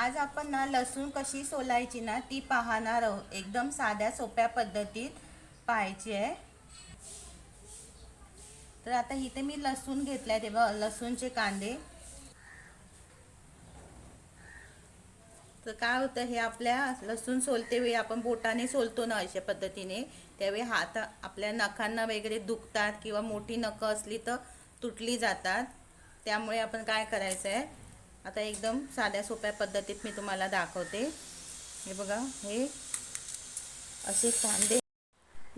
आज आपण ना लसूण कशी सोलायची ना ती पाहणार आहोत. एकदम साध्या सोप्या पद्धतीत पाहायची आहे. तर आता इथे मी लसूण घेतलाय तेव्हा लसूणचे कांदे. तर काय होतं हे आपल्या लसूण सोलते वेळी आपण बोटाने सोलतो ना अशा पद्धतीने. त्यावेळी हात आपल्या नखांना वगैरे दुखतात किंवा मोठी नखं असली तर तुटली जातात. त्यामुळे आपण काय करायचं आहे आता एकदम साध्या सोप्या पद्धतीत मी तुम्हाला दाखवते. हे बघा हे असे कांदे.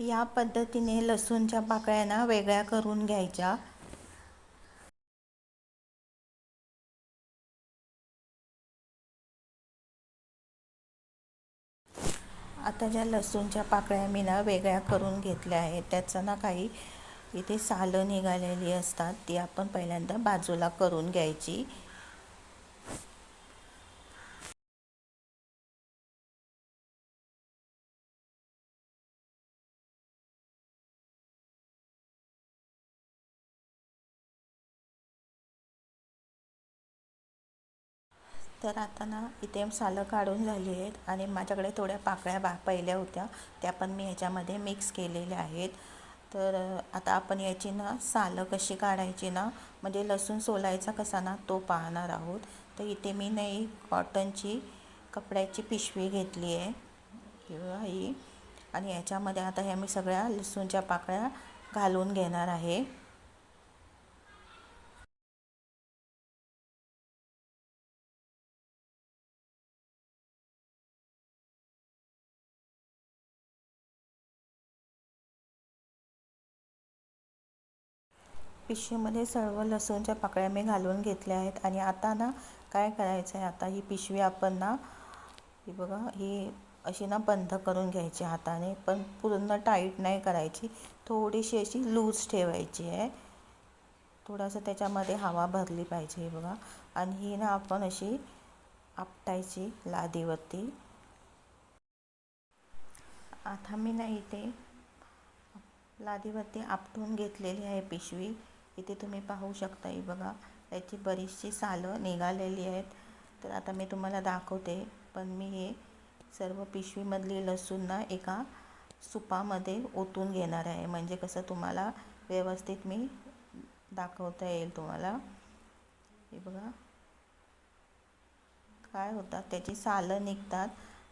या पद्धतीने लसूणच्या पाकळ्यांना वेगळ्या करून घ्यायच्या. आता ज्या लसूणच्या पाकळ्या मी ना वेगळ्या करून घेतल्या आहेत त्याचं ना काही इथे सालं निघालेली असतात ती आपण पहिल्यांदा बाजूला करून घ्यायची. तर आता ना इथे सालं काढून झाली आहेत आणि माझ्याकडे थोड्या पाकळ्या बा पहिल्या होत्या. त्या पण मी ह्याच्यामध्ये मिक्स केलेल्या आहेत. तर आता आपण याची ना सालं कशी काढायची ना म्हणजे लसूण सोलायचा कसा ना तो पाहणार आहोत. तर इथे मी नाही कॉटनची कपड्याची पिशवी घेतली आहे. किंवा ही. आणि याच्यामध्ये आता ह्या मी सगळ्या लसूणच्या पाकळ्या घालून घेणार आहे. पिशवीमध्ये सर्व लसूणच्या पाकळ्या मी घालून घेतल्या आहेत आणि आता ना काय करायचं आहे? आता ही पिशवी आपण ना ही बघा ही अशी ना बंद करून घ्यायची हाताने पण पूर्ण टाईट नाही करायची. थोडीशी अशी लूज ठेवायची आहे. थोडंसं त्याच्यामध्ये हवा भरली पाहिजे हे बघा. आणि ही ना आपण अशी आपटायची लादीवरती. आता मी ना इथे लादीवरती आपटून घेतलेली आहे पिशवी. इथे तुम्ही पाहू शकता ही बघा. त्याची बरीचशी सालं निघालेली आहेत. तर आता मी तुम्हाला दाखवते. पण मी हे सर्व पिशवीमधली लसूणना एका सुपामध्ये ओतून घेणार आहे. म्हणजे कसं तुम्हाला व्यवस्थित मी दाखवता येईल तुम्हाला. हे बघा. काय होतात त्याची सालं निघतात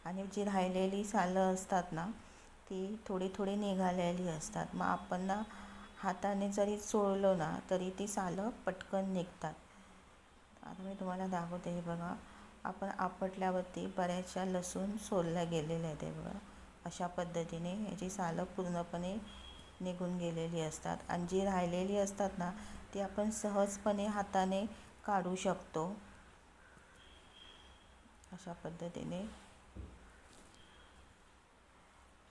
आणि जी राहिलेली सालं असतात ना ती थोडी थोडी निघालेली असतात. मग आपण ना हाताने जरी चोळलं ना तरी ती सालं पटकन निघतात. आता मी तुम्हाला दाखवते हे बघा. आपण आपटल्यावरती बऱ्याचशा लसूण सोलल्या गेलेल्या आहेत हे बघा. अशा पद्धतीने याची सालं पूर्णपणे निघून गेलेली असतात. आणि जी राहिलेली असतात ना ती आपण सहजपणे हाताने काढू शकतो. अशा पद्धतीने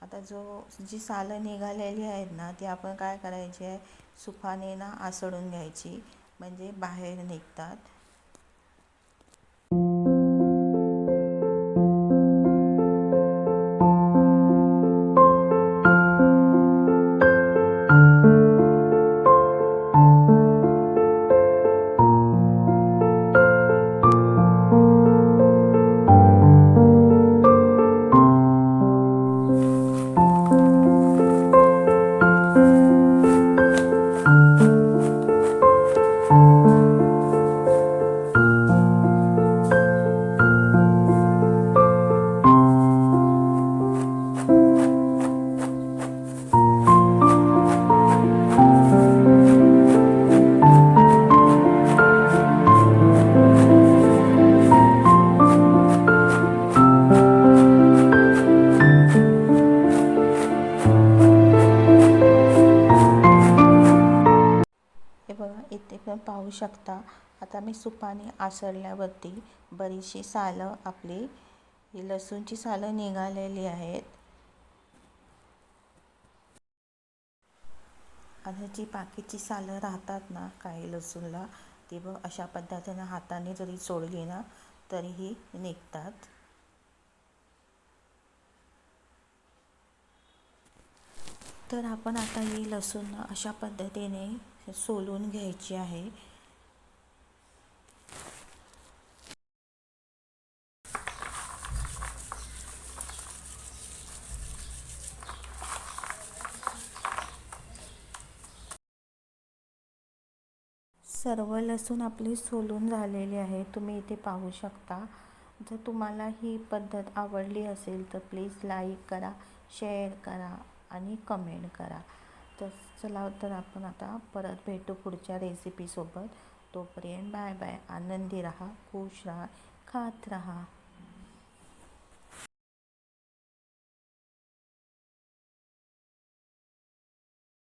आता जो जी सालं निघालेली आहेत ना ती आपण काय करायची आहे? सुपाने ना आसडून घ्यायची म्हणजे बाहेर निघतात. ते पण पाहू शकता. आता मी सुपाने आसळल्यावरती बरीचशी सालं आपली ही लसूणची सालं निघालेली आहेत. आणि जी बाकीची सालं राहतात ना काही लसूणला ती बघ अशा पद्धतीनं हाताने जरी सोडली ना तरीही निघतात. तर आपण आता ही लसूण अशा पद्धतीने सोलून घ्यायची आहे. सर्व लसूण आपली सोलून झालेली आहे. तुम्ही इथे पाहू शकता. जर तुम्हाला ही पद्धत आवडली असेल तर प्लीज लाईक करा शेअर करा आणि कमेंट करा. तर चला तर आपण आता परत भेटू पुढच्या रेसिपीसोबत तोपर्यंत बाय बाय. आनंदी राहा खुश राहा खात राहा.